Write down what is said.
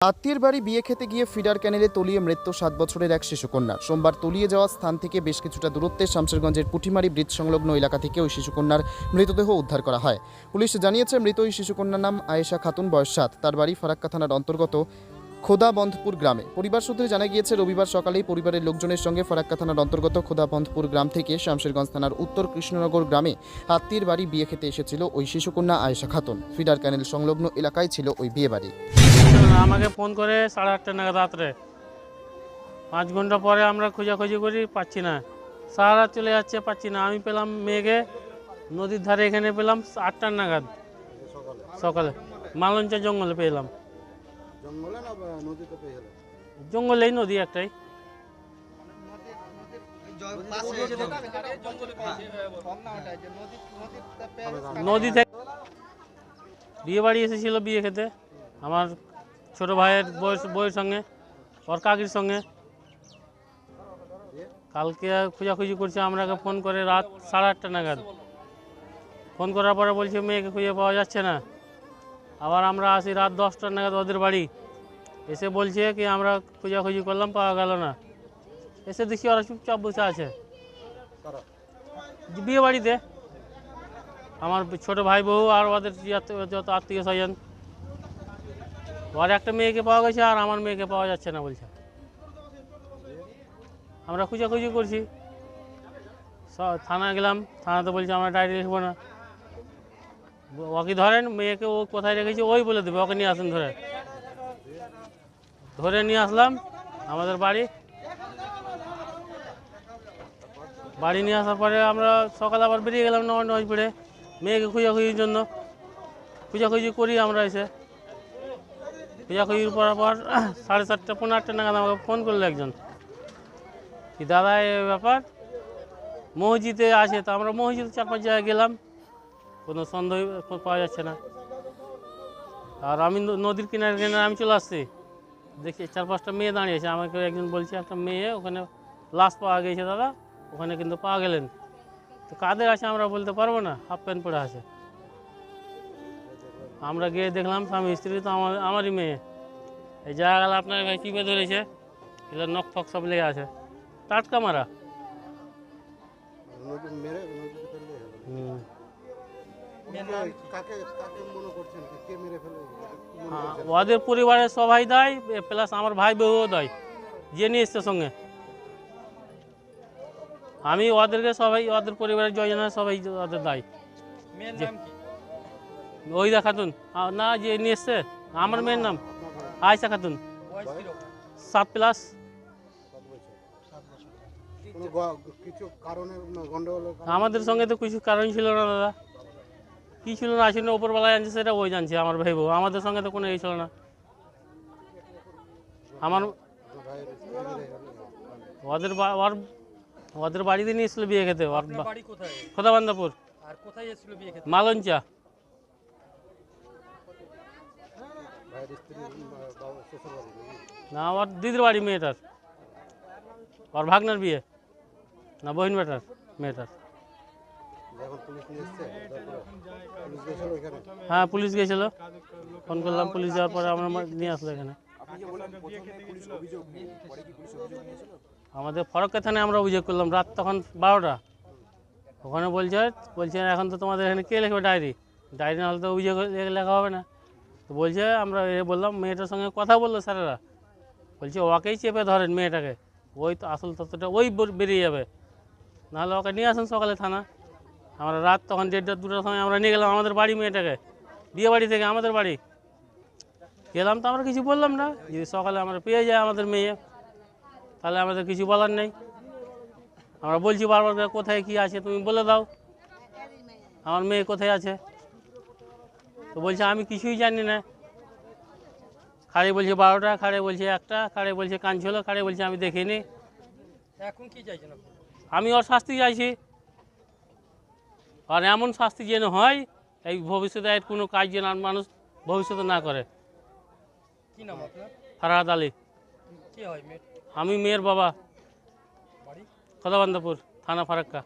আত্মীয়ের বাড়ি বিয়ে খেতে গিয়ে ফিডার ক্যানেলে তলিয়ে মৃত্যু সাত বছরের এক শিশুকন্যা সোমবার তলিয়ে যাওয়া স্থান থেকে বেশ কিছুটা দূরত্বে শামশেরগঞ্জের পুঠিমারি ব্রিজ সংলগ্ন এলাকা থেকে ওই শিশুকন্যার মৃতদেহ উদ্ধার করা হয়। পুলিশ জানিয়েছে, মৃত ওই শিশুকন্যার নাম আয়েশা খাতুন, বয়স সাত। তার বাড়ি ফারাক্কা থানার অন্তর্গত খোদাবন্ধপুর গ্রামে। পরিবার সূত্রে জানা গিয়েছে, রবিবার সকালেই পরিবারের লোকজনের সঙ্গে ফারাক্কা থানার অন্তর্গত খোদাবন্ধপুর গ্রাম থেকে শামশেরগঞ্জ থানার উত্তর কৃষ্ণনগর গ্রামে আত্মীয়ের বাড়ি বিয়ে খেতে এসেছিল ওই শিশুকন্যা আয়েশা খাতুন। ফিডার ক্যানেল সংলগ্ন এলাকায় ছিল ওই বিয়ে বাড়ি আমাকে ফোন করে সাড়ে আটটা নাগাদ রাত্রে। পাঁচ ঘণ্টা পরে আমরা খোঁজাখুঁজি করি পাচ্ছি না। সারা চলে যাচ্ছে পাচ্ছি না। আমি পেলাম মেঘে নদীর ধারে এখানে পেলাম আটটার নাগাদ। সকালে। মালঞ্চা জঙ্গলে পেলাম। জঙ্গলেই নদী একটাই। নদী থেকে বিয়ে বাড়ি এসেছিল বিয়ে খেতে। আমার ছোট ভাইয়ের বয়স, বউয়ের সঙ্গে ওর কাকির সঙ্গে। কালকে খোঁজাখুঁজি করছে, আমরাকে ফোন করে রাত সাড়ে আটটা নাগাদ। ফোন করার পরে বলছে, মেয়েকে খুঁজে পাওয়া যাচ্ছে না। আবার আমরা আসি রাত দশটা নাগাদ ওদের বাড়ি। এসে বলছে কি, আমরা খোঁজাখুঁজি করলাম, পাওয়া গেল না। এসে দেখি ওরা চুপচাপ বসে আছে। বিয়ে বাড়িতে। আমার ছোট ভাই বউ আর ওদের যত আত্মীয় স্বজন। ওর একটা মেয়েকে পাওয়া গেছে আর আমার মেয়েকে পাওয়া যাচ্ছে না বলছে। আমরা খুঁজাখুঁজি করছি। থানা গেলাম, থানাতে বলছে আমরা ডায়েরি লিখব না। ওকে ধরেন, মেয়েকে ও কোথায় রেখেছে ওই বলে দেবে, ওকে নিয়ে আসেন ধরে। ধরে নিয়ে আসলাম, আমাদের বাড়ি। বাড়ি নিয়ে আসার পরে আমরা সকালে আবার বেরিয়ে গেলাম নয় পড়ে মেয়েকে খুঁজাখুঁজির জন্য। খুঁজাখুঁজি করি আমরা এসে। খুঁজাখুঁজির পর সাড়ে চারটে, পনেরো আটটা নাগাদ আমাকে ফোন করল একজন। কি, দাদা, এ ব্যাপার? মসজিদে আছে, তো আমরা মসজিদে চার পাঁচ জায়গায় গেলাম। কোনো সন্দেহ পাওয়া যাচ্ছে না। আর আমি নদীর কিনারে কিনারে আমি চলে আসছি। দেখি চার পাঁচটা মেয়ে দাঁড়িয়েছে আমাকে একজন বলছে, একটা মেয়ে, ওখানে লাশ পাওয়া গেছে, দাদা। ওখানে কিন্তু পাওয়া গেলেন। তো কাদের আছে আমরা বলতে পারব না। হাফ প্যান্ট পরে আছে। আমরা গিয়ে দেখলাম স্বামী স্ত্রী তো আমার, আমারই মেয়ে। এই জায়গাগুলো আপনার ভাই চিপে ধরেছে এগুলো নখ ফক সব লেগে আছে। টাটকা মারা? ওদের পরিবারের সবাই দেয় প্লাস আমার ভাই বউও দেয়, যে নিয়ে এসছে সঙ্গে। আমি ওদেরকে সবাই, ওদের পরিবারের জয়জনা সবাই ওদের দায়। ওই দা খাতুন না যে নিয়ে এসছে আমার মেয়ের নাম। আয়সা খাতুন সাত প্লাস। আমাদের সঙ্গে তো কিছু কারণ ছিল না দাদা। কি ছিল না ছিল ওপরবেলায় জানছে সেটা ওই জানছে আমার ভাই বউ। আমাদের সঙ্গে তো কোনো এই ছিল না। আমার ওদের বা- ওর ওদের বাড়িতে নিয়ে এসেছিল বিয়ে খেতে ওর খোদাবান্দাপুর। আর কোথায় এসেছিল বিয়ে খেতে? মালঞ্চা ভাইয়ের স্ত্রী বাবা শ্বশুর বাড়ি নাকি? না ওর দিদির বাড়ি মেয়েটার ওর ভাগনার বিয়ে। না, বহিন বেটার মেয়েটার হ্যাঁ পুলিশ গেছিল। ফোন করলাম, পুলিশ যাওয়ার পরে আমরা নিয়ে আসলো এখানে। আমাদের ফরক্কা থানায় আমরা অভিযোগ করলাম, রাত তখন বারোটা। ওখানে বলছে বলছে, এখন তো তোমাদের এখানে কে লিখবে ডায়েরি? ডায়েরি না হলে তো অভিযোগ লেখা হবে না। তো বলছে, আমরা এ বললাম, মেয়েটার সঙ্গে কথা বলল স্যারেরা। বলছে, ওকেই চেপে ধরেন মেয়েটাকে। ওই তো আসল তত্ত্বটা ওই বেরিয়ে যাবে। নাহলে ওকে নিয়ে আসুন সকালে থানা। আমরা রাত তখন দেড়টা, দুটোর সময় আমরা নিয়ে গেলাম আমাদের বাড়ি মেয়েটাকে। বিয়ে বাড়ি থেকে আমাদের বাড়ি। গেলাম তো আমরা কিছু বললাম না। যদি সকালে আমরা পেয়ে যাই আমাদের মেয়ে, তাহলে আমাদের কিছু বলার নেই। আমরা বলছি বারবার কোথায় কি আছে তুমি বলে দাও। আমার মেয়ে কোথায় আছে? তো বলছে আমি কিছুই জানি না। খাড়ে বলছে বারোটা। খাড়ে বলছে একটা। খাড়ে বলছে কাঞ্চল খাড়ে বলছে আমি দেখিনি। এখন কি চাইছেন আমি ওর শাস্তি চাইছি। আর এমন শাস্তি যেন হয় এই ভবিষ্যতে এর কোনো কাজ যেন মানুষ ভবিষ্যতে না করে। কি নাম আপনার? ফারহাদ আলী। কি হয় মেয়ে আমি মেয়ের বাবা। বাড়ি? খদাবান্দাপুর থানা ফারাক্কা।